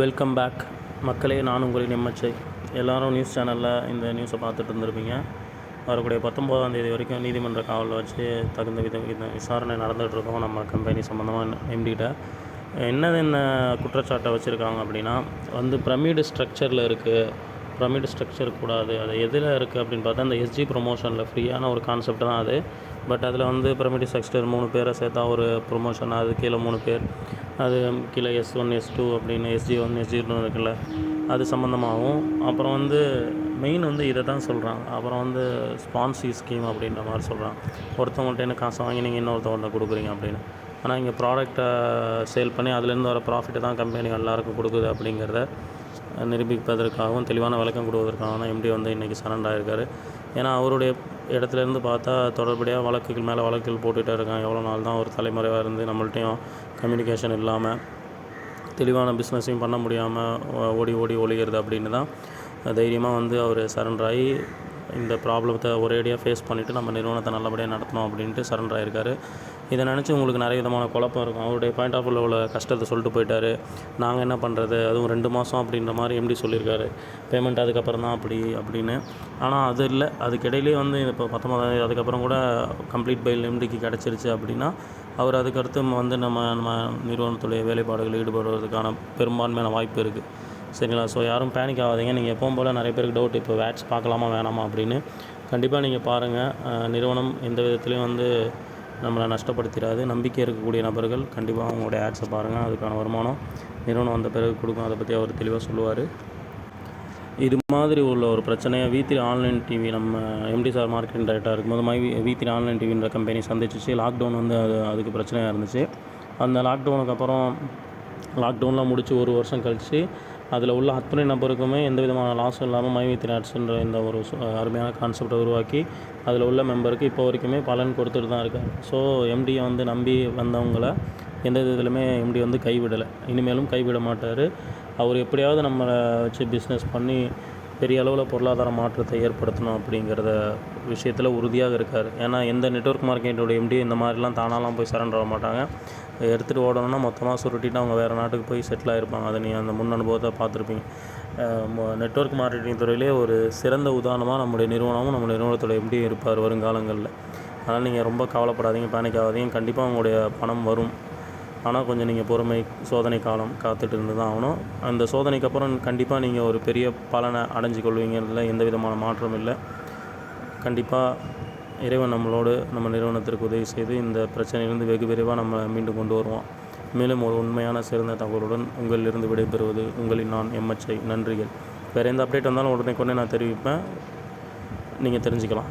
Welcome back மக்களே நான் உங்களின் எம்எச்ஐ எல்லாரும் நியூஸ் சேனலில் இந்த நியூஸை பார்த்துட்டு இருந்திருப்பீங்க. வரக்கூடிய பத்தொம்போதாம் தேதி வரைக்கும் நீதிமன்ற காவலில் வச்சு தகுந்த வித வித விசாரணை நடந்துகிட்டு இருக்கோம். நம்ம கம்பெனி சம்மந்தமாக எம்டிகிட்ட என்னது என்ன குற்றச்சாட்டை வச்சுருக்காங்க அப்படின்னா வந்து பிரமிடு ஸ்ட்ரக்சரில் இருக்குது பிரமிடு ஸ்ட்ரக்சர் கூடாது. அது எதில் இருக்குது அப்படின்னு பார்த்தா இந்த எஸ்ஜி ப்ரொமோஷனில் ஃப்ரீயான ஒரு கான்செப்ட் தான் அது. பட் அதில் வந்து பிரமிடு ஸ்ட்ரக்சர் மூணு பேரை சேர்த்தா ஒரு ப்ரொமோஷன் அது கீழே மூணு பேர். அது கீழே எஸ் ஒன் எஸ் டூ அப்படின்னு எஸ்ஜி ஒன் எஸ்ஜி டூ இருக்குல்ல அது சம்மந்தமாகவும் அப்புறம் வந்து மெயின் வந்து இதை தான் சொல்கிறாங்க அப்புறம் வந்து ஸ்பான்சி ஸ்கீம் அப்படின்ற மாதிரி சொல்கிறாங்க ஒருத்தவங்கள்ட்ட காசு வாங்கி நீங்கள் இன்னொருத்தவங்கள்ட்ட கொடுக்குறீங்க அப்படின்னு. ஆனால் இங்கே ப்ராடக்டை சேல் பண்ணி அதுலேருந்து வர ப்ராஃபிட்டை தான் கம்பெனி எல்லாருக்கும் கொடுக்குது அப்படிங்கிறத நிரூபிப்பதற்காகவும் தெளிவான விளக்கம் கொடுவதற்காகவும் தான் எம்டி வந்து இன்றைக்கி சரண்டர் ஆகிருக்காரு ஏன்னா அவருடைய இடத்துலேருந்து பார்த்தா தொடர்படியாக வழக்குகள் மேலே வழக்குகள் போட்டுகிட்டே இருக்காங்க. எவ்வளோ நாள் தான் ஒரு தலைமுறையாக இருந்து நம்மள்ட்டையும் கம்யூனிகேஷன் இல்லாமல் தெளிவான பிஸ்னஸையும் பண்ண முடியாமல் ஓடி ஓடி ஒழிகிறது அப்படின்னு தான் தைரியமாக வந்து அவர் சரண்டர் ஆகி இந்த ப்ராப்ளத்தை ஒரேடியாக ஃபேஸ் பண்ணிவிட்டு நம்ம நிறுவனத்தை நல்லபடியாக நடத்தணும் அப்படின்ட்டு சரண்டர் ஆகிருக்காரு இதை நினச்சி உங்களுக்கு நிறைய விதமான குழப்பம் இருக்கும். அவருடைய பாயிண்ட் ஆஃப் உள்ள கஷ்டத்தை சொல்லிட்டு போயிட்டாரு. நாங்கள் என்ன பண்ணுறது அதுவும் ரெண்டு மாதம் அப்படின்ற மாதிரி எம்டி சொல்லியிருக்காரு. பேமெண்ட் அதுக்கப்புறம் தான் அப்படி அப்படின்னு. ஆனால் அது இல்லை. அதுக்கிடையிலே வந்து இப்போ பத்தொம்பதாம் அதுக்கப்புறம் கூட கம்ப்ளீட் பைல் எம்டிக்கு கிடச்சிருச்சு அப்படின்னா அவர் அதுக்கடுத்து வந்து நம்ம நம்ம நிறுவனத்துடைய வேலைப்பாடுகளில் ஈடுபடுவதற்கான பெரும்பான்மையான வாய்ப்பு இருக்குது சரிங்களா? ஸோ யாரும் பேனிக் ஆகாதீங்க. நீங்கள் எப்பவும் போல் நிறைய பேருக்கு டவுட் இப்போ வேட்ஸ் பார்க்கலாமா வேணாமா அப்படின்னு கண்டிப்பாக நீங்கள் பாருங்கள் நிறுவனம் எந்த விதத்துலேயும் வந்து நம்மளை நஷ்டப்படுத்திடாது. நம்பிக்கை இருக்கக்கூடிய நபர்கள் கண்டிப்பாக அவங்களுடைய ஆட்ஸை பாருங்கள் அதுக்கான வருமானம் நிறுவனம் வந்த பிறகு கொடுக்கும். அதை பற்றி அவர் தெளிவாக சொல்லுவார். இது மாதிரி உள்ள ஒரு பிரச்சனையை வீத்திரி ஆன்லைன் டிவி நம்ம எம்டி சார் மார்க்கெட்டிங் டைரக்டராக இருக்கும்போது மை வீத்திரி ஆன்லைன் டிவின்ற கம்பெனி சந்திச்சிச்சு. லாக்டவுன் வந்து அது அதுக்கு பிரச்சனையாக இருந்துச்சு. அந்த லாக்டவுனுக்கு அப்புறம் லாக்டவுன்லாம் முடிச்சு ஒரு வருஷம் கழித்து அதில் உள்ள அத்தனை நபருக்குமே எந்த விதமான லாஸும் இல்லாமல் மைவித்தி வித் ஆட்ஸ்ன்ற இந்த ஒரு அருமையான கான்செப்டை உருவாக்கி அதில் உள்ள மெம்பருக்கு இப்போ வரைக்குமே பலன் கொடுத்துட்டு தான் இருக்காங்க. ஸோ எம்டியை வந்து நம்பி வந்தவங்கள எந்த விதத்துலையுமே எம்டி வந்து கைவிடலை. இனிமேலும் கைவிட மாட்டார். அவர் எப்படியாவது நம்மளை வச்சு பிஸ்னஸ் பண்ணி பெரிய அளவில் பொருளாதார மாற்றத்தை ஏற்படுத்தணும் அப்படிங்கிறத விஷயத்தில் உறுதியாக இருக்கார். ஏன்னா எந்த நெட்வொர்க் மார்க்கெட்டோட எம்டி இந்த மாதிரிலாம் தானாலாம் போய் சரண்டர் ஆக மாட்டாங்க. எடுத்துகிட்டு ஓடணும்னா மொத்தமாக சுருட்டிட்டு அவங்க வேறு நாட்டுக்கு போய் செட்டில் ஆகிருப்பாங்க அதை நீங்கள் அந்த முன் அனுபவத்தை பார்த்துருப்பீங்க. நெட்வொர்க் மார்க்கெட்டிங் துறையிலே ஒரு சிறந்த உதாரணமாக நம்முடைய நிறுவனமும் நம்ம நிறுவனத்தோட எம்டி இருப்பார் வருங்காலங்களில். அதனால் நீங்கள் ரொம்ப கவலைப்படாதீங்க பேனிக் ஆகாதீங்க. கண்டிப்பாக உங்களுடைய பணம் வரும். ஆனால் கொஞ்சம் நீங்கள் பொறுமை சோதனை காலம் காத்துட்டு இருந்து தான் ஆகணும். அந்த சோதனைக்கு அப்புறம் கண்டிப்பாக நீங்கள் ஒரு பெரிய பலனை அடைஞ்சு கொள்வீங்கிறதுல எந்த விதமான மாற்றம் இல்லை. கண்டிப்பாக இறைவன் நம்மளோடு நம்ம நிறுவனத்திற்கு உதவி செய்து இந்த பிரச்சனையிலிருந்து வெகு விரைவாக நம்ம மீண்டும் கொண்டு வருவோம் மேலும் ஒரு உண்மையான சிறந்த தகவலுடன் உங்களிலிருந்து விடைபெறுவது உங்களின் நான் எம்எச்ஐ. நன்றிகள். வேறு எந்த அப்டேட் வந்தாலும் உடனே கொண்டே நான் தெரிவிப்பேன். நீங்கள் தெரிஞ்சுக்கலாம்.